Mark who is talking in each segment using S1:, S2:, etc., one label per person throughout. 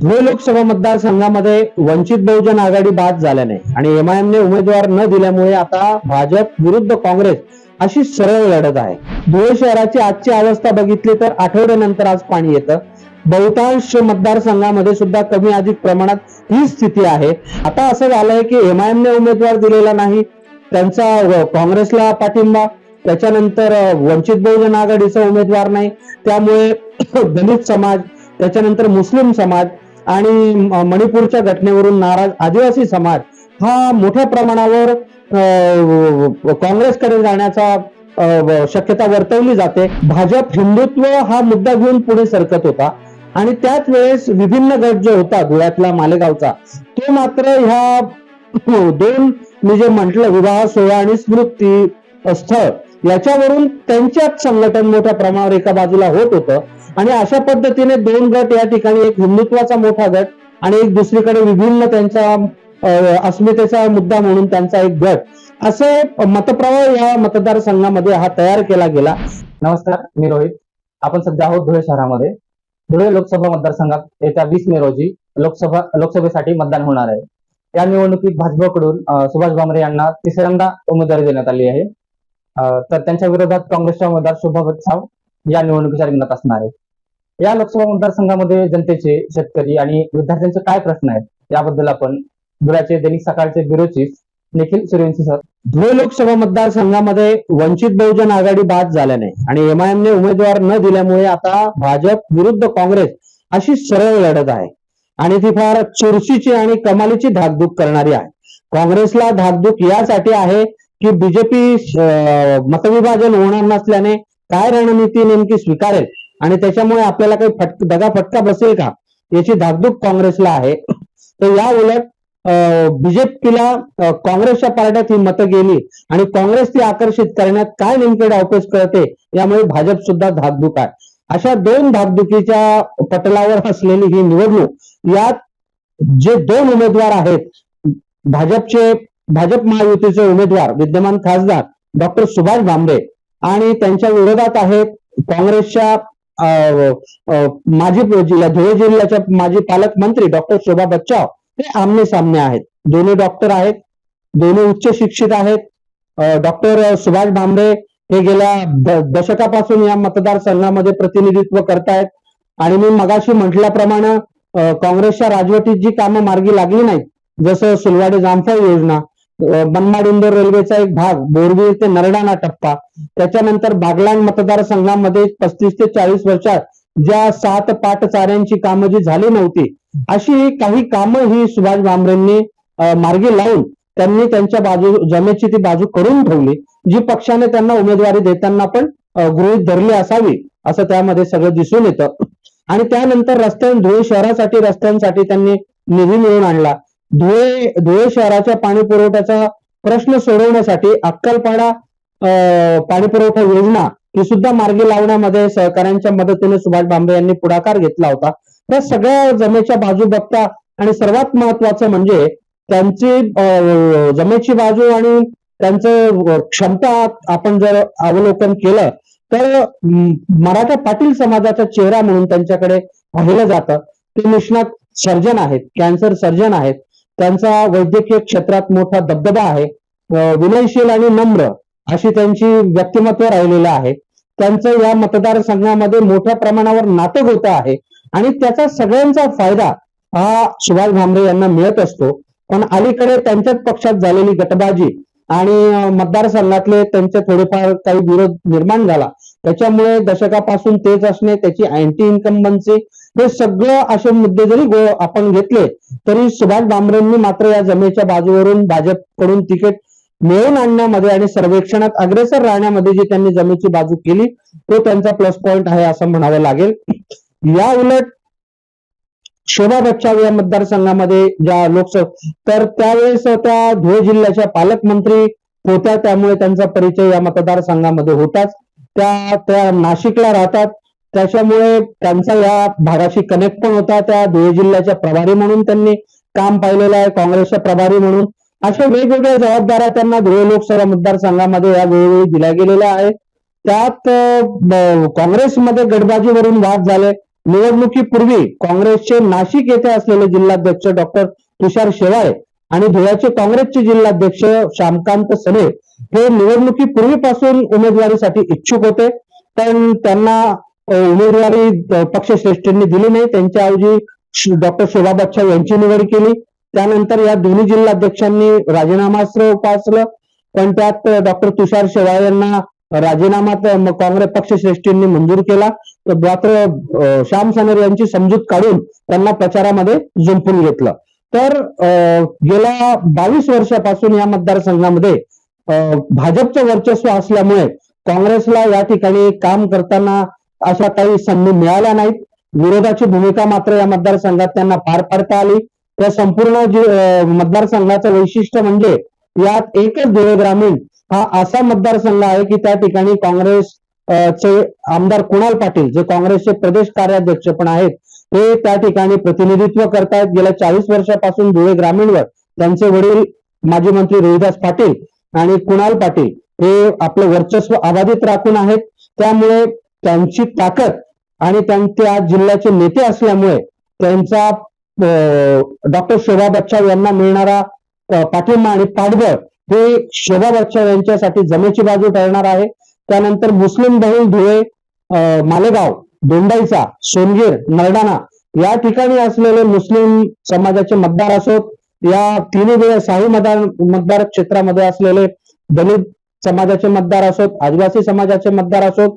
S1: धुळे लोकसभा मतदारसंघामध्ये वंचित बहुजन आघाडी बाद झाल्याने आणि एमआयएमने उमेदवार न दिल्यामुळे आता भाजप विरुद्ध काँग्रेस अशी सरळ लढत आहे. धुळे शहराची आजची अवस्था बघितली तर आठवड्यानंतर आज पाणी येतं. बहुतांश मतदारसंघामध्ये सुद्धा कमी अधिक प्रमाणात ही स्थिती आहे. आता असं झालंय की एमआयएमने उमेदवार दिलेला नाही त्यांचा काँग्रेसला पाठिंबा त्याच्यानंतर वंचित बहुजन आघाडीचा उमेदवार नाही. त्यामुळे दलित समाज त्याच्यानंतर मुस्लिम समाज आणि मणिपूरच्या घटनेवरून नाराज आदिवासी समाज हा मोठ्या प्रमाणावर काँग्रेसकडे जाण्याचा शक्यता वर्तवली जाते. भाजप हिंदुत्व हा मुद्दा घेऊन पुढे सरकत होता. आणि त्याच वेळेस विभिन्न गट जो होता धुळ्यातला मालेगावचा तो मात्र ह्या दोन मी जे म्हंटल विवाह सोहळा आणि स्मृती स्थळ याच्यावरून त्यांच्यात संघटन मोठ्या प्रमाणावर एका बाजूला होत होतं. आणि अशा पद्धतीने दोन गट या ठिकाणी एक हिंदुत्वाचा मोठा गट आणि एक दुसरीकडे विभिन्न त्यांचा अस्मितेचा मुद्दा म्हणून त्यांचा एक गट. असे मतप्रवाह या मतदारसंघामध्ये हा तयार केला गेला.
S2: नमस्कार मी रोहित. आपण सध्या आहोत धुळे शहरामध्ये. धुळे लोकसभा मतदारसंघात येत्या वीस मे रोजी लोकसभा लोकसभेसाठी मतदान होणार आहे. या निवडणुकीत भाजपकडून सुभाष भामरे यांना तिसऱ्यांदा उमेदवारी देण्यात आली आहे. तर त्यांच्या विरोधात काँग्रेसच्या उमेदवार शोभा बच्चाव या निवडणुकीच्या रिंगणात असणार आहे या लोकसभा मतदारसंघामध्ये जनतेचे शेतकरी आणि विद्यार्थ्यांचे काय प्रश्न आहेत याबद्दल आपण धुळ्याचे दैनिक सकाळचे bureau chief Nikhil Suryavanshi sir.
S1: Dhule Lok Sabha मतदारसंघामध्ये वंचित बहुजन आघाडी बाद झाल्याने आणि एमआयएमने उमेदवार न दिल्यामुळे आता भाजप विरुद्ध काँग्रेस अशी सरळ लढत आहे. आणि ती फार चुरशीची आणि कमालीची धाकधूक करणारी आहे. काँग्रेसला धाकधूक यासाठी आहे की बीजेपी मतविभाजन होणार नसल्याने काय रणनीती नेमकी स्वीकारेल? आणि त्याच्यामुळे आपल्याला काही फटक दगा फटका बसेल का? याची धाकधूक काँग्रेसला आहे. तर या उलट बीजेपीला काँग्रेसच्या पार्ट्यात ही मतं गेली आणि काँग्रेस ती आकर्षित करण्यात काय नेमके डावपेच कळते यामुळे भाजप सुद्धा धाकधूक आहे. अशा दोन धाकधुकीच्या पटलावर असलेली ही निवडणूक यात जे दोन उमेदवार आहेत भाजपचे भाजप महायुतीचे उमेदवार विद्यमान खासदार डॉक्टर सुभाष भामरे आणि त्यांच्या विरोधात आहेत काँग्रेसच्या माजी जिल्हा धुळे जिल्ह्याच्या माजी पालकमंत्री डॉक्टर शोभा बच्चाव हे आमने सामने आहेत. दोन्ही डॉक्टर आहेत दोन्ही उच्च शिक्षित आहेत. डॉक्टर सुभाष भामरे हे गेल्या दशकापासून या मतदारसंघामध्ये प्रतिनिधित्व करतायत. आणि मी मगाशी म्हटल्याप्रमाणे काँग्रेसच्या राजवटीत जी कामं मार्गी लागली नाहीत जसं सुलवाडे जामफळ योजना अ, मनमाड इंदोर रेल्वेचा एक भाग बोरवीर ते नरडाणा टप्पा. त्याच्यानंतर बागलाण मतदारसंघामध्ये पस्तीस ते चाळीस वर्षात ज्या सात पाटचाऱ्यांची कामं जी झाली नव्हती अशी काही कामं ही सुभाष भामरेंनी मार्गी लावून त्यांनी त्यांच्या बाजू जमेची ती बाजू करून ठेवली जी पक्षाने त्यांना उमेदवारी देताना पण गृहित गृहीत धरली असावी असं त्यामध्ये सगळं दिसून येतं. आणि त्यानंतर रस्त्यां धुळे शहरासाठी रस्त्यांसाठी त्यांनी निधी मिळवून आणला. धुळे धुळे शहराच्या पाणी पुरवठ्याचा प्रश्न सोडवण्यासाठी अक्कलपाडा पाणी पुरवठा योजना ही सुद्धा मार्गी लावण्यामध्ये सहकाऱ्यांच्या मदतीने सुभाष भांबे यांनी पुढाकार घेतला होता. त्या सगळ्या जमेच्या बाजू बघता आणि सर्वात महत्वाचं म्हणजे त्यांची जमेची बाजू आणि त्यांचं क्षमता आपण जर अवलोकन केलं तर मराठा पाटील समाजाचा चेहरा म्हणून त्यांच्याकडे पाहिलं जातं. ते निष्णात सर्जन आहेत कॅन्सर सर्जन आहेत. त्यांचा वैद्यकीय क्षेत्रात मोठा दबदबा आहे. विनयशील आणि नम्र अशी त्यांची व्यक्तिमत्व राहिलेलं आहे. त्यांचं या मतदारसंघामध्ये मोठ्या प्रमाणावर नातं होतं आहे. आणि त्याचा सगळ्यांचा फायदा हा सुभाष भामरे यांना मिळत असतो. पण अलीकडे त्यांच्याच पक्षात झालेली गटबाजी आणि मतदारसंघातले त्यांचे थोडेफार काही विरोध निर्माण झाला. त्याच्यामुळे दशकापासून तेच असणे त्याची अँटी इन्कम्बन्सी हे सगळं असे मुद्दे जरी आपण घेतले तरी सुभाष भामरेंनी मात्र या जमेच्या बाजूवरून भाजपकडून तिकीट मिळवून आणण्यामध्ये आणि सर्वेक्षणात अग्रेसर राहण्यामध्ये जी त्यांनी जमेची बाजू केली तो त्यांचा प्लस पॉइंट आहे असं म्हणावं लागेल. या उलट शोभा बच्चाव या मतदारसंघामध्ये ज्या लोकसभा तर त्यावेळेस त्या धुळे जिल्ह्याच्या पालकमंत्री होत्या त्यामुळे त्यांचा परिचय या मतदारसंघामध्ये होताच. त्या त्या नाशिकला राहतात. त्याच्यामुळे त्यांचा या भागाशी कनेक्ट पण होता. त्या धुळे जिल्ह्याच्या प्रभारी म्हणून त्यांनी काम पाहिलेलं आहे काँग्रेसच्या प्रभारी म्हणून. अशा वेगवेगळ्या जबाबदाऱ्या त्यांना धुळे लोकसभा मतदारसंघामध्ये या वेळोवेळी दिल्या गेलेल्या आहेत. त्यात काँग्रेसमध्ये गडबाजीवरून वाद झाले. निवडणुकीपूर्वी काँग्रेसचे नाशिक येथे असलेले जिल्हाध्यक्ष डॉक्टर तुषार शेवाळे आणि धुळ्याचे काँग्रेसचे जिल्हाध्यक्ष श्यामकांत सने हे निवडणुकीपूर्वीपासून उमेदवारीसाठी इच्छुक होते. पण त्यांना उमेदवारी पक्षश्रेष्ठींनी दिली नाही. त्यांच्याऐवजी डॉक्टर शोभा बच्छा यांची निवड केली. त्यानंतर या दोन्ही जिल्हाध्यक्षांनी राजीनामास्त्र उपासलं पण त्यात डॉक्टर तुषार शेवाळे यांना राजीनामा काँग्रेस पक्षश्रेष्ठींनी मंजूर केला. तर मात्र श्याम सनेर यांची समजूत काढून त्यांना प्रचारामध्ये जुंपून घेतलं. तर गेल्या बावीस वर्षापासून या मतदारसंघामध्ये भाजपचं वर्चस्व असल्यामुळे काँग्रेसला या ठिकाणी काम करताना अशा काही संधी मिळाल्या नाहीत. विरोधाची भूमिका मात्र या मतदारसंघात त्यांना पार पाडता आली. त्या संपूर्ण जे मतदारसंघाचं वैशिष्ट्य म्हणजे यात एकच धुळे ग्रामीण हा असा मतदारसंघ आहे की त्या ठिकाणी काँग्रेस चे आमदार कुणाल पाटील जे काँग्रेसचे प्रदेश कार्याध्यक्ष पण आहेत ते त्या ठिकाणी प्रतिनिधित्व करतायत. गेल्या चाळीस वर्षापासून धुळे ग्रामीणवर त्यांचे वडील माजी मंत्री रोहिदास पाटील आणि कुणाल पाटील हे आपलं वर्चस्व अबाधित राखून आहेत. त्यामुळे त्यांची ताकद आणि त्यां- त्या जिल्ह्याचे नेते असल्यामुळे त्यांचा डॉक्टर शोभा बच्चाव यांना मिळणारा पाठिंबा आणि पाठबळ हे शोभा बच्चाव यांच्यासाठी जमेची बाजू ठरणार आहे. त्यानंतर मुस्लिम बहुल धुळे मालेगाव दोंडाईचा सोनगीर नरडाणा या ठिकाणी असलेले मुस्लिम समाजाचे मतदार असोत. या तिन्ही वेळ शाहू मतदार मतदार क्षेत्रामध्ये असलेले दलित समाजाचे मतदार असोत आदिवासी समाजाचे मतदार असोत.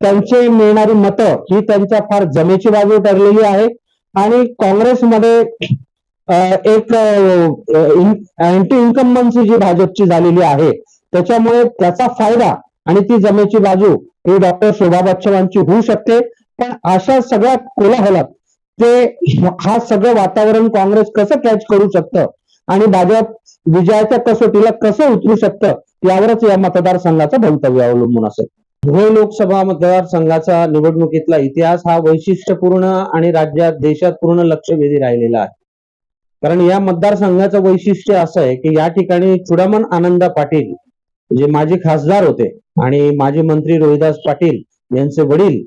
S1: त्यांचे मिळणारी मतं ही त्यांच्या फार जमेची बाजू ठरलेली आहे. आणि काँग्रेसमध्ये एक अँटी इन्कम्बन्सी जी भाजपची झालेली आहे त्याच्यामुळे त्याचा फायदा आणि ती जमेची बाजू ही डॉक्टर शोभा बच्चवांची होऊ शकते. पण अशा सगळ्या कोलाहलात ते हा सगळं वातावरण काँग्रेस कसं कॅच करू शकतं? आणि भाजप विजयाच्या कसोटीला कसं उतरू शकतं? यावरच या मतदारसंघाचं भवितव्य अवलंबून असेल. धुळे लोकसभा मतदारसंघाचा निवडणुकीतला इतिहास हा वैशिष्ट्यपूर्ण आणि राज्यात देशात पूर्ण लक्षवेधी राहिलेला आहे. कारण या मतदारसंघाचं वैशिष्ट्य असं आहे की या ठिकाणी चुडामन आनंद पाटील जे माजी खासदार होते आणि माजी मंत्री रोहिदास पाटील यांचे वडील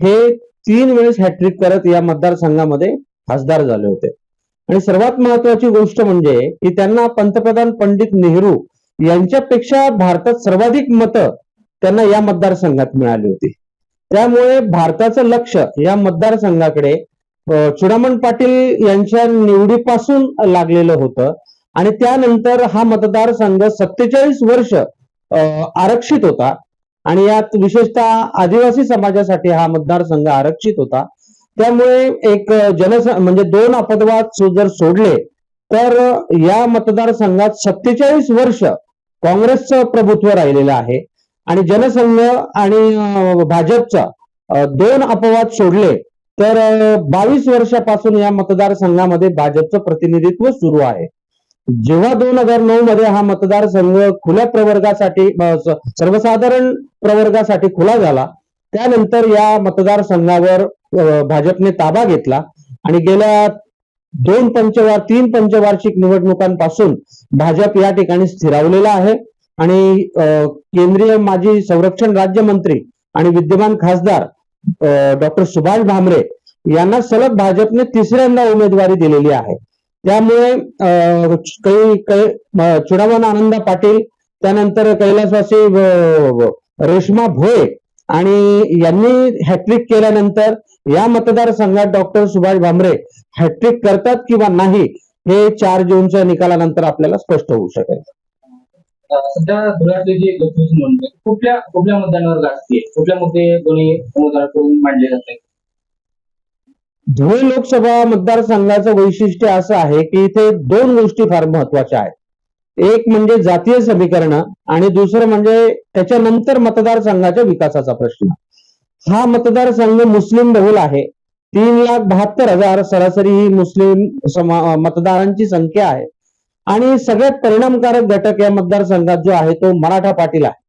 S1: हे तीन वेळेस हॅट्रिक करत या मतदारसंघामध्ये खासदार झाले होते. आणि सर्वात महत्वाची गोष्ट म्हणजे की त्यांना पंतप्रधान पंडित नेहरू यांच्यापेक्षा भारतात सर्वाधिक मतं त्यांना या मतदारसंघात मिळाली होती. त्यामुळे भारताचं लक्ष या मतदारसंघाकडे अ, चुडामण पाटील यांच्या निवडीपासून लागलेलं होतं आणि त्यानंतर हा मतदारसंघ सत्तेचाळीस वर्ष आरक्षित होता. आणि यात विशेषतः आदिवासी समाजासाठी हा मतदारसंघ आरक्षित होता. त्यामुळे एक जनस म्हणजे दोन अपवाद जर सोडले तर या मतदारसंघात सत्तेचाळीस वर्ष काँग्रेसचं प्रभुत्व राहिलेलं आहे. आणि जनसंघ आणि भाजपचं दोन अपवाद सोडले तर बावीस वर्षापासून या मतदारसंघामध्ये भाजपचं प्रतिनिधित्व सुरू आहे. जेव्हा दोन हजार नऊ मध्ये हा मतदारसंघ खुल्या प्रवर्गासाठी सर्वसाधारण प्रवर्गासाठी खुला झाला त्यानंतर या मतदारसंघावर भाजपने ताबा घेतला आणि गेल्या दोन पंचवार तीन पंचवार्षिक निवडणुकांपासून भाजप या ठिकाणी स्थिरावलेला आहे आणि केंद्रीय माजी संरक्षण राज्यमंत्री आणि विद्यमान खासदार डॉक्टर सुभाष भामरे यांना सलग भाजपने तिसऱ्यांदा उमेदवारी दिलेली आहे. त्यामुळे काही काही आनंद पाटील त्यानंतर कैलासवासी रेश्मा भोये आणि यांनी हॅट्रिक केल्यानंतर या मतदारसंघात डॉक्टर सुभाष भामरे हॅट्रिक करतात किंवा नाही हे चार जूनच्या निकालानंतर आपल्याला स्पष्ट होऊ शकेल.
S2: सध्या धुळ्यातली जी कुठल्या कुठल्या मुद्द्यांवर गाजते कुठल्या मुद्दे दोन्ही उमेदवाराकडून मांडले जाते
S1: धुळे लोकसभा मतदारसंघाचं वैशिष्ट्य असं आहे की इथे दोन गोष्टी फार महत्त्वाच्या आहेत. एक म्हणजे जातीय समीकरण आणि दुसरं म्हणजे त्याच्यानंतर मतदारसंघाच्या विकासाचा प्रश्न. हा मतदारसंघ मुस्लिम बहुल आहे. तीन लाख बहात्तर हजार सरासरी ही मुस्लिम मतदारांची संख्या आहे. आणि सगळ्यात परिणामकारक घटक या मतदारसंघात जो आहे तो मराठा पाटील आहे.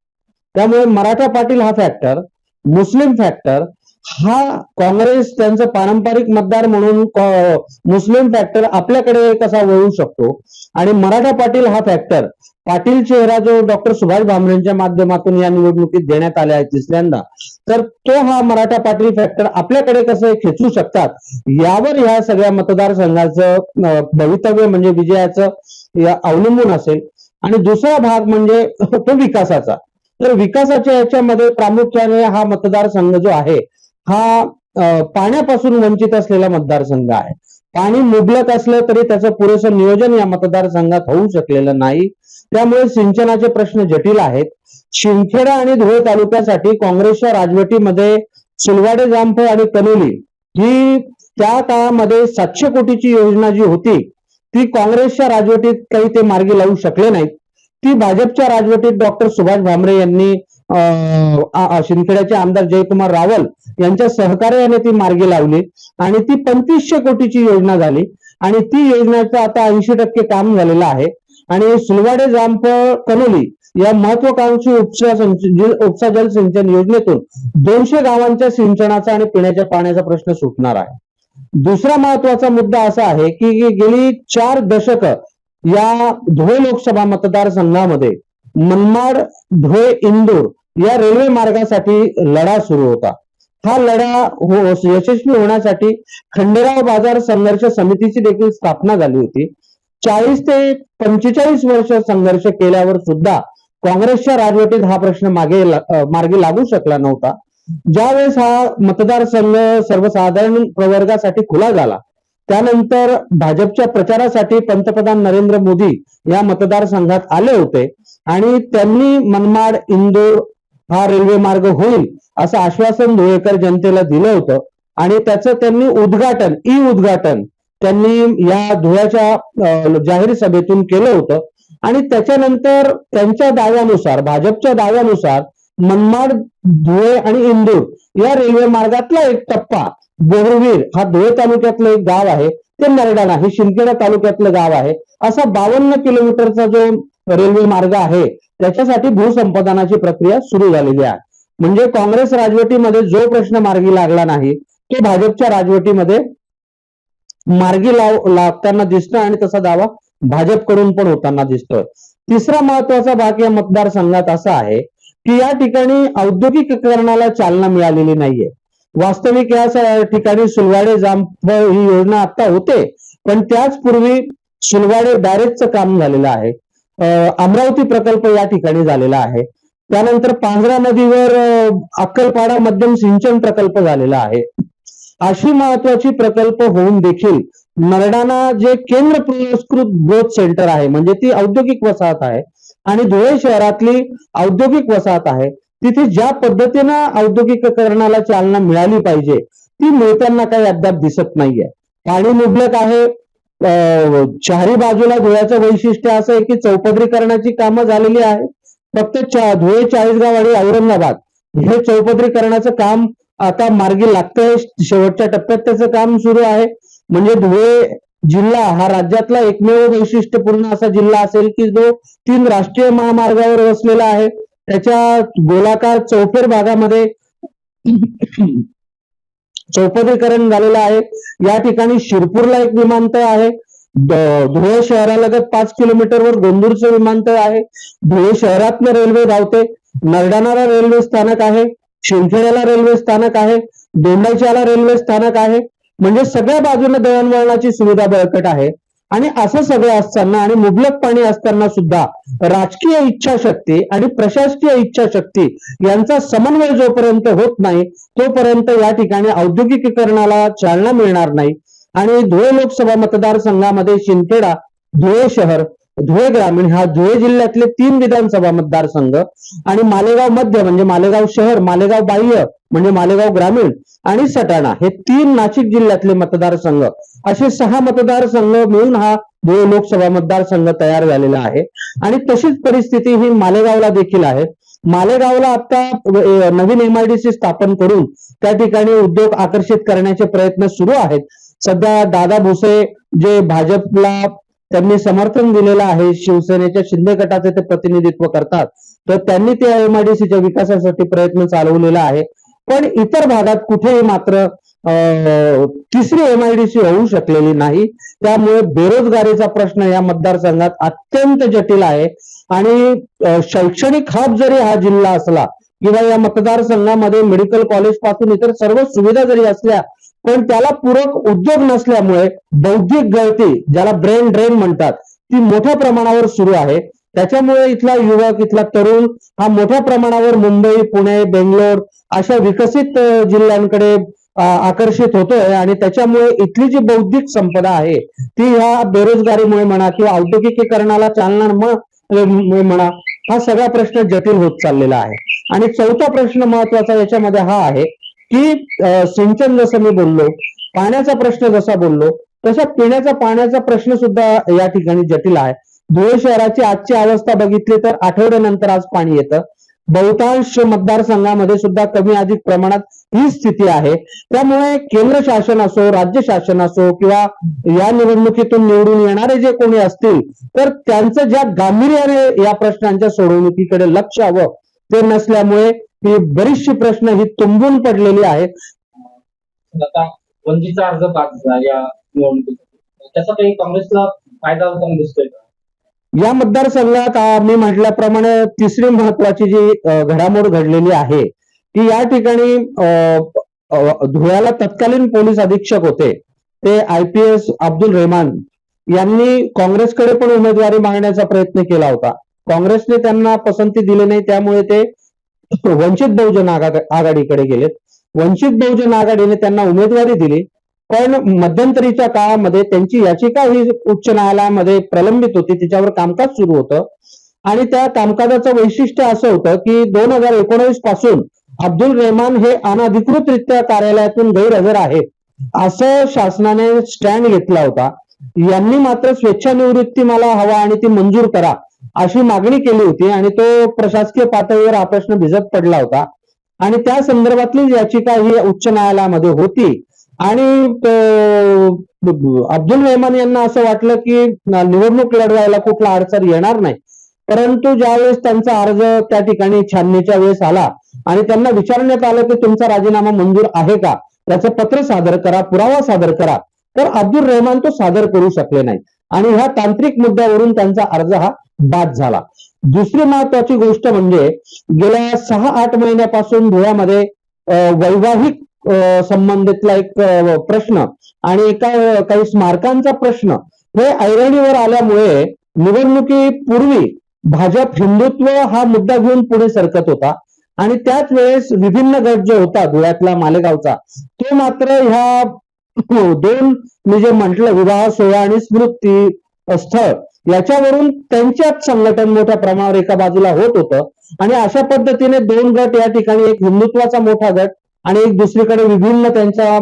S1: त्यामुळे मराठा पाटील हा फॅक्टर मुस्लिम फॅक्टर हा काँग्रेस त्यांचं पारंपरिक मतदार म्हणून मुस्लिम फॅक्टर आपल्याकडे कसा वळू शकतो. आणि मराठा पाटील हा फॅक्टर पाटील चेहरा जो डॉक्टर सुभाष भामरेंच्या माध्यमातून या निवडणुकीत देण्यात आला आहे तिसऱ्यांदा. तर तो हा मराठा पाटील फॅक्टर आपल्याकडे कसं खेचू शकतात यावर ह्या सगळ्या मतदारसंघाचं भवितव्य म्हणजे विजयाचं या अवलंबून असेल. आणि दुसरा भाग म्हणजे तो विकासाचा. तर विकासाच्या याच्यामध्ये प्रामुख्याने हा मतदारसंघ जो आहे हा पाण्यापासून वंचित असलेला मतदारसंघ आहे. पाणी मुबलक असलं तरी त्याचं पुरेसं नियोजन या मतदारसंघात होऊ शकलेलं नाही. त्यामुळे सिंचनाचे प्रश्न जटिल आहेत. शिंदखेडा आणि धुळे तालुक्यासाठी काँग्रेसच्या राजवटीमध्ये सुलवाडे जामफळ आणि कनोली ही त्या काळामध्ये सातशे कोटीची योजना जी होती ती काँग्रेसच्या राजवटीत काही ते मार्गी लावू शकले नाहीत. ती भाजपच्या राजवटीत डॉक्टर सुभाष भामरे यांनी शिंदखेड्याचे आमदार जयकुमार रावल यांच्या सहकार्याने ती मार्गी लावली आणि ती पंचवीसशे कोटीची योजना झाली. आणि ती योजनेचं आता ऐंशी टक्के काम झालेलं आहे. आणि सुलवाडे जामफळ कनोली या महत्वाकांक्षी उपसा उपसा जल सिंचन योजनेतून दोनशे गावांच्या सिंचनाचा आणि पिण्याच्या पाण्याचा प्रश्न सुटणार आहे. दुसरा महत्त्वाचा मुद्दा असा आहे की गेली चार दशक या धुळे लोकसभा मतदारसंघामध्ये मनमाड धुळे इंदूर या रेल्वे मार्गासाठी लढा सुरू होता. हा लढा हो यशस्वी होण्यासाठी खंडेराव बाजार संघर्ष समितीची देखील स्थापना झाली होती. चाळीस ते पंचेचाळीस वर्ष संघर्ष केल्यावर सुद्धा काँग्रेसच्या राजवटीत हा प्रश्न मागे ला- मार्गी लागू शकला नव्हता. ज्यावेळेस हा मतदारसंघ सर्वसाधारण प्रवर्गासाठी खुला झाला त्यानंतर भाजपच्या प्रचारासाठी पंतप्रधान नरेंद्र मोदी या मतदारसंघात आले होते. आणि त्यांनी मनमाड इंदोर हा रेल्वे मार्ग होईल असं आश्वासन धुळेकर जनतेला दिलं होतं. आणि त्याचं त्यांनी उद्घाटन ई उद्घाटन त्यांनी या धुळ्याच्या जाहीर सभेतून केलं होतं. आणि त्याच्यानंतर त्यांच्या दाव्यानुसार भाजपच्या दाव्यानुसार मनमाड धुळे आणि इंदूर या रेल्वे मार्गातला एक टप्पा बोरवीर हा धुळे तालुक्यातलं एक गाव आहे. ते नरडाणा हे शिंदखेडा तालुक्यातलं गाव आहे. असा बावन्न किलोमीटरचा जो रेल्वे मार्ग आहे. त्याच्यासाठी भूसंपादनाची प्रक्रिया सुरू झालेली आहे. म्हणजे काँग्रेस राजवटीमध्ये जो प्रश्न मार्गी लागला नाही तो भाजपच्या राजवटीमध्ये मार्गी लाव लागताना दिसतोय आणि तसा दावा भाजपकडून पण होताना दिसतोय. तिसरा महत्त्वाचा भाग या मतदारसंघात असा आहे की या ठिकाणी औद्योगिकीकरणाला चालना मिळालेली नाहीये. वास्तविक या ठिकाणी सुलवाडे जामफळ ही योजना आता होते पण त्याच पूर्वी सुलवाडे बॅरेजचं काम झालेलं आहे. अमरावती प्रकल्प या ठिकाणी झालेला आहे. त्यानंतर पांझरा नदीवर अक्कलपाडा मध्यम सिंचन प्रकल्प झालेला आहे. अशी महत्वाची प्रकल्प होऊन देखील नरडाणा जे केंद्र पुरस्कृत ग्रोथ सेंटर आहे म्हणजे ती औद्योगिक वसाहत आहे आणि धुळे शहरातली औद्योगिक वसाहत आहे तिथे ज्या पद्धतीनं औद्योगिकीकरणाला चालना मिळाली पाहिजे ती मिळताना काही अद्याप दिसत नाहीये. पाणी मुबलक आहे अं, चारी बाजूला धुळ्याचं वैशिष्ट्य असं आहे की चौपदरीकरणाची कामं झालेली आहेत फक्त चा- धुळे चाळीसगाव आणि औरंगाबाद हे चौपदरीकरणाचं काम आता मार्गी लागतंय. शेवटच्या टप्प्यात त्याचं काम सुरू आहे. म्हणजे धुळे जिल्हा हा राज्यातला एकमेव वैशिष्ट्यपूर्ण असा जिल्हा असेल की जो तीन राष्ट्रीय महामार्गावर वसलेला आहे. त्याच्या गोलाकार चौफेर भागामध्ये चौपदरीकरण झालेलं आहे. या ठिकाणी शिरपूरला एक विमानतळ आहे. धुळे शहरालगत पाच किलोमीटरवर गोंदूरचं विमानतळ आहे. धुळे शहरातनं रेल्वे धावते. नरडाणारा रेल्वे स्थानक आहे. शिंदखेड्याला रेल्वे स्थानक आहे. दोंडाच्याला रेल्वे स्थानक आहे. म्हणजे सगळ्या बाजूने दळणवळणाची सुविधा बळकट आहे. आणि असं सगळं असताना आणि मुबलक पाणी असताना सुद्धा राजकीय इच्छाशक्ती आणि प्रशासकीय इच्छाशक्ती यांचा समन्वय जोपर्यंत होत नाही तोपर्यंत या ठिकाणी औद्योगिकीकरणाला चालना मिळणार नाही. आणि धुळे लोकसभा मतदारसंघामध्ये शिंदखेडा धुळे शहर धुळे ग्रामीण हा धुळे जिल्ह्यातले तीन विधानसभा मतदारसंघ आणि मालेगाव मध्य म्हणजे मालेगाव शहर मालेगाव बाह्य म्हणजे मालेगाव ग्रामीण आणि सटाणा हे तीन नाशिक जिल्ह्यातले मतदारसंघ. असे सहा मतदारसंघ मिळून हा धुळे लोकसभा मतदारसंघ तयार झालेला आहे. आणि तशीच परिस्थिती ही मालेगावला देखील आहे. मालेगावला आता नवीन एमआयडीसी स्थापन करून त्या ठिकाणी उद्योग आकर्षित करण्याचे प्रयत्न सुरू आहेत. सध्या दादा भुसे जे भाजपला त्यांनी समर्थन दिलेलं आहे. शिवसेनेच्या शिंदे गटाचे ते प्रतिनिधित्व करतात. तर त्यांनी त्या एमआयडीसीच्या विकासासाठी प्रयत्न चालवलेला आहे. पण इतर भागात कुठेही मात्र तिसरी एमआयडीसी होऊ शकलेली नाही. त्यामुळे बेरोजगारीचा प्रश्न या मतदारसंघात अत्यंत जटिल आहे. आणि शैक्षणिक हब जरी हा जिल्हा असला किंवा या मतदारसंघामध्ये मेडिकल कॉलेजपासून इतर सर्व सुविधा जरी असल्या पण त्याला पूरक उद्योग नसल्यामुळे बौद्धिक गळती ज्याला ब्रेन ड्रेन म्हणतात ती मोठ्या प्रमाणावर सुरू आहे. त्याच्यामुळे इथला युवक इथला तरुण हा मोठ्या प्रमाणावर मुंबई पुणे बेंगलोर अशा विकसित जिल्ह्यांकडे आकर्षित होतोय आणि त्याच्यामुळे इथली जी बौद्धिक संपदा आहे ती ह्या बेरोजगारीमुळे म्हणा किंवा औद्योगिकीकरणाला चालना म- मुळे म्हणा हा सगळा प्रश्न जटिल होत चाललेला आहे. आणि चौथा प्रश्न महत्त्वाचा याच्यामध्ये हा आहे की सिंचन जसं मी बोललो पाण्याचा प्रश्न जसा बोललो तसा पिण्याचा पाण्याचा प्रश्न सुद्धा या ठिकाणी जटिल आहे. धुळे शहराची आजची अवस्था बघितली तर आठवड्यानंतर आज पाणी येतं. बहुतांश मतदारसंघामध्ये सुद्धा कमी अधिक प्रमाणात ही स्थिती आहे. त्यामुळे केंद्र शासन असो राज्य शासन असो किंवा या निवडणुकीतून निवडून येणारे जे कोणी असतील तर त्यांचं ज्या गांभीर्याने या प्रश्नांच्या सोडवणुकीकडे लक्ष हवं ते नसल्यामुळे ही बरीचशी प्रश्न ही तुंबून पडलेली आहेत.
S2: आता अर्ज झाला या निवडणुकीसाठी. त्याचा काही काँग्रेसला फायदा होताना दिसतोय
S1: या मतदारसंघात मी म्हटल्याप्रमाणे तिसरी महत्वाची जी घडामोड घडलेली आहे की या ठिकाणी धुळ्याला तत्कालीन पोलीस अधीक्षक होते ते I P S Abdul Rehman यांनी काँग्रेसकडे पण उमेदवारी मागण्याचा प्रयत्न केला होता. काँग्रेसने त्यांना पसंती दिली नाही त्यामुळे ते वंचित बहुजन आघाडीकडे गेलेत. वंचित बहुजन आघाडीने त्यांना उमेदवारी दिली पण मध्यंतरीच्या काळामध्ये त्यांची याचिका ही उच्च न्यायालयामध्ये प्रलंबित होती तिच्यावर कामकाज सुरू होतं. आणि त्या कामकाजाचं वैशिष्ट्य असं होतं की दोन हजार एकोणीसपासून अब्दुल रेहमान हे अनधिकृतरित्या कार्यालयातून गैरहजर आहेत असं शासनाने स्टँड घेतला होता. यांनी मात्र स्वेच्छानिवृत्ती मला हवा आणि ती मंजूर करा अशी मागणी केली होती आणि तो प्रशासकीय पातळीवर हा प्रश्न भिजत पडला होता. आणि त्या संदर्भातली याचिका ही उच्च न्यायालयामध्ये होती. आणि अब्दुल रेहमान यांना असं वाटलं की निवडणूक लढवायला कुठला अडचण येणार नाही. परंतु ज्यावेळेस त्यांचा अर्ज त्या ठिकाणी छाननीच्या वेळेस आला आणि त्यांना विचारण्यात आलं की तुमचा राजीनामा मंजूर आहे का? त्याचं पत्र सादर करा पुरावा सादर करा. तर अब्दुल रहमान तो सादर करू शकले नाही आणि ह्या तांत्रिक मुद्द्यावरून त्यांचा अर्ज हा बाद झाला. दुसरी महत्वाची गोष्ट म्हणजे गेल्या सहा आठ महिन्यापासून धुळ्यामध्ये वैवाहिक संबंधितला एक प्रश्न आणि एका काही स्मारकांचा प्रश्न हे ऐरणीवर आल्यामुळे निवडणुकीपूर्वी भाजप हिंदुत्व हा मुद्दा घेऊन पुढे सरकत होता. आणि त्याच वेळेस विभिन्न गट जो होता धुळ्यातला मालेगावचा तो मात्र ह्या दोन मी जे म्हटलं विवाह सोहळा आणि स्मृती स्थळ याच्यावरून त्यांच्याच संघटन मोठ्या प्रमाणावर एका बाजूला होत होतं. आणि अशा पद्धतीने दोन गट या ठिकाणी एक हिंदुत्वाचा मोठा गट आणि एक दुसरीकडे विभिन्न त्यांच्या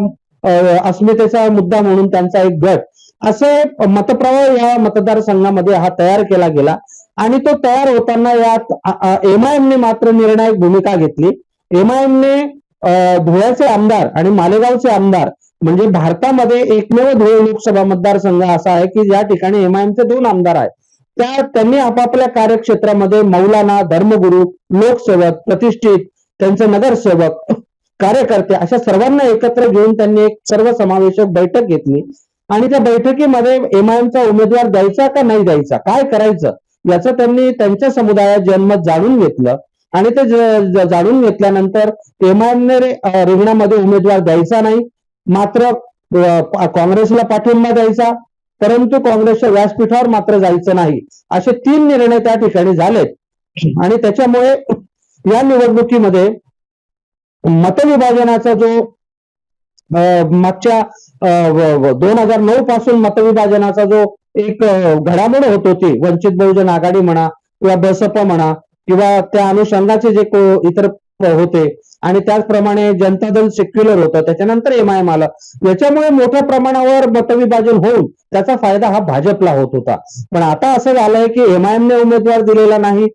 S1: अस्मितेचा मुद्दा म्हणून त्यांचा एक गट. असे मतप्रवाह या मतदारसंघामध्ये हा तयार केला गेला. आणि तो तयार होताना यात एमआयएमने मात्र निर्णायक भूमिका घेतली. एमआयएमने धुळ्याचे आमदार आणि मालेगावचे आमदार म्हणजे भारतामध्ये एकमेव धुळे लोकसभा मतदारसंघ असा आहे की ज्या ठिकाणी एमआयएमचे दोन आमदार आहेत त्या त्यांनी आपापल्या कार्यक्षेत्रामध्ये मौलाना धर्मगुरू लोकसेवक प्रतिष्ठित त्यांचे नगरसेवक कार्यकर्ते अशा सर्वांना एकत्र घेऊन त्यांनी एक सर्वसमावेशक बैठक घेतली. आणि त्या बैठकीमध्ये एमआयएमचा उमेदवार द्यायचा का नाही द्यायचा काय करायचं याचं त्यांनी त्यांच्या समुदायात जनमत जाणून घेतलं. आणि ते जाणून घेतल्यानंतर एमआयएमने रिंगणामध्ये उमेदवार द्यायचा नाही. मात्र काँग्रेसला पाठिंबा द्यायचा परंतु काँग्रेसच्या व्यासपीठावर मात्र जायचं नाही. असे तीन निर्णय त्या ठिकाणी झालेत. आणि त्याच्यामुळे या निवडणुकीमध्ये मतविभाजनाचा जो मागच्या दोन हजार नऊ पासून मतविभाजनाचा जो एक घडामोड होत होती वंचित बहुजन आघाडी म्हणा किंवा बसप म्हणा किंवा त्या अनुषंगाचे जे इतर होते आणि त्याचप्रमाणे जनता दल सेक्युलर होतं त्याच्यानंतर एम आयएम आलं. याच्यामुळे मोठ्या प्रमाणावर मतविभाजन होऊन त्याचा फायदा हा भाजपला होत होता. पण आता असं झालंय की एम आय एमने उमेदवार दिलेला नाही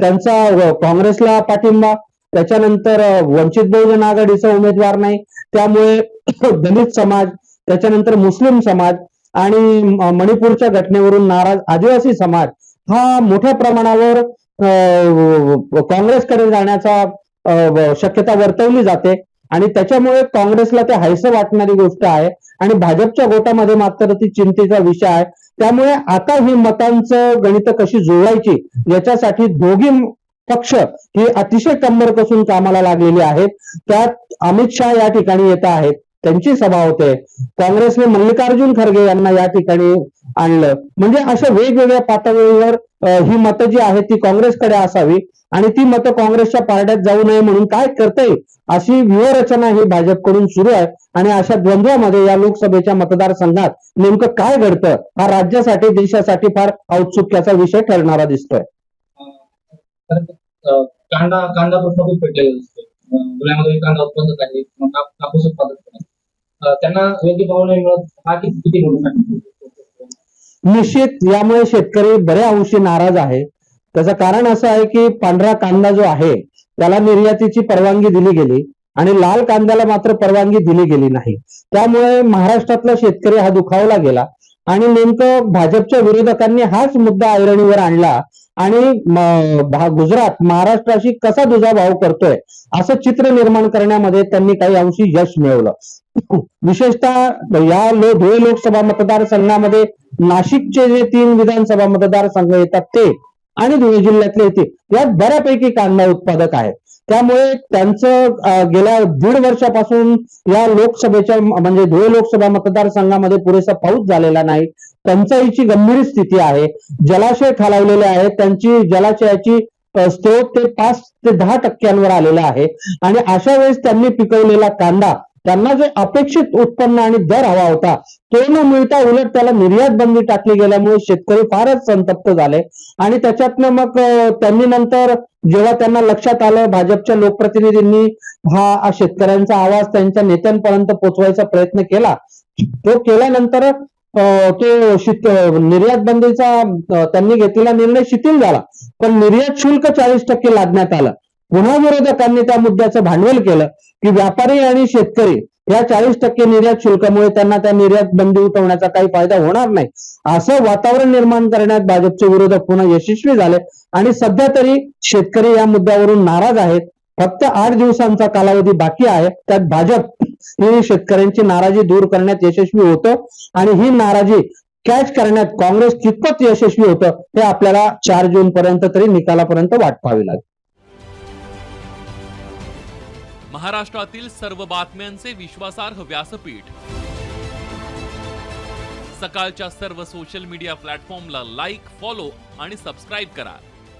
S1: त्यांचा काँग्रेसला पाठिंबा त्याच्यानंतर वंचित बहुजन आघाडीचा उमेदवार नाही. त्यामुळे दलित समाज त्याच्यानंतर मुस्लिम समाज आणि मणिपूरच्या घटनेवरून नाराज आदिवासी समाज हा मोठ्या प्रमाणावर काँग्रेसकडे जाण्याचा शक्यता वर्तवली जाते. आणि त्याच्यामुळे काँग्रेसला ते हायसं वाटणारी गोष्ट आहे. आणि भाजपच्या गोटामध्ये मात्र ती चिंतेचा विषय आहे. त्यामुळे आता ही मतांचं गणित कशी जुळवायची याच्यासाठी दोघी पक्ष ही अतिशय कंबर कसून कामाला लागलेली आहेत. त्यात अमित शहा या ठिकाणी येत आहेत. त्यांची सभा होते. काँग्रेसने मल्लिकार्जुन खरगे यांना या ठिकाणी आणलं. म्हणजे अशा वेगवेगळ्या पातळीवर ही मतं जी आहेत ती काँग्रेसकडे असावी आणि ती मतं काँग्रेसच्या पारड्यात जाऊ नये म्हणून काय करता येईल अशी व्यूहरचना ही भाजपकडून सुरू आहे आणि अशा द्वंद्वामध्ये या लोकसभेच्या मतदारसंघात नेमकं काय घडतं हा राज्यासाठी देशासाठी फार औत्सुक्याचा विषय ठरणारा दिसतोय.
S3: कांदा कांदा प्रश्न खूप पेटलेला दिसतोय. कांदा उत्पादक आहे कापूस उत्पादक त्यांना योग्य भाव नाही मिळत हा किती
S1: निश्चित यामुळे शेतकरी बऱ्या अंशी नाराज आहे. त्याचं कारण असं आहे की पांढरा कांदा जो आहे त्याला निर्यातीची परवानगी दिली गेली आणि लाल कांद्याला मात्र परवानगी दिली गेली नाही. त्यामुळे महाराष्ट्रातला शेतकरी हा दुखावला गेला आणि नेमकं भाजपच्या विरोधकांनी हाच मुद्दा ऐरणीवर आणला आणि गुजरात महाराष्ट्राशी कसा दुजाभाव करतोय असं चित्र निर्माण करण्यामध्ये त्यांनी काही अंशी यश मिळवलं. विशेषतः या लो धुळे लोकसभा मतदारसंघामध्ये नाशिकचे जे तीन विधानसभा मतदारसंघ येतात ते आणि धुळे जिल्ह्यातले येते यात बऱ्यापैकी कांदा उत्पादक आहेत. त्यामुळे त्यांचं गेल्या दीड वर्षापासून या लोकसभेच्या म्हणजे धुळे लोकसभा मतदारसंघामध्ये पुरेसा पाऊस झालेला नाही. टंचाईची गंभीर स्थिती आहे. जलाशय खालावलेले आहेत. त्यांची जलाशयाची स्त्रोत ते पाच ते दहा टक्क्यांवर आलेला आहे. आणि अशा वेळेस त्यांनी पिकवलेला कांदा त्यांना जे अपेक्षित उत्पन्न आणि दर हवा होता तो न मिळता उलट त्याला निर्यात बंदी टाकली गेल्यामुळे शेतकरी फारच संतप्त झाले. आणि त्याच्यातनं मग त्यांनी नंतर जेव्हा त्यांना लक्षात आलं भाजपच्या लोकप्रतिनिधींनी हा शेतकऱ्यांचा आवाज त्यांच्या नेत्यांपर्यंत पोहोचवायचा प्रयत्न केला तो केल्यानंतर तो शित- निर्यात बंदीचा त्यांनी घेतलेला निर्णय शिथिल झाला. पण निर्यात शुल्क चाळीस टक्के लादण्यात आलं. पुन्हा विरोधकांनी त्या मुद्द्याचं भांडवल केलं की व्यापारी आणि शेतकरी या चाळीस टक्के निर्यात शुल्कामुळे त्यांना त्या निर्यात बंदी उठवण्याचा काही फायदा होणार नाही. असं वातावरण निर्माण करण्यात भाजपचे विरोधक पुन्हा यशस्वी झाले. आणि सध्या तरी शेतकरी या मुद्द्यावरून नाराज आहेत. फक्त आठ दिवसांचा कालावधी बाकी आहे. त्यात भाजप शेतकऱ्यांची नाराजी दूर करण्यात यशस्वी होतं आणि ही नाराजी कॅच करण्यात काँग्रेस कितपत यशस्वी होतं हे आपल्याला चार जून पर्यंत तरी निकालापर्यंत वाट पाहावी लागेल.
S4: महाराष्ट्रातील सर्व बातम्यांचे विश्वासार्ह व्यासपीठ. सकाळच्या सर्व सोशल मीडिया प्लॅटफॉर्मला लाईक फॉलो आणि सबस्क्राईब करा.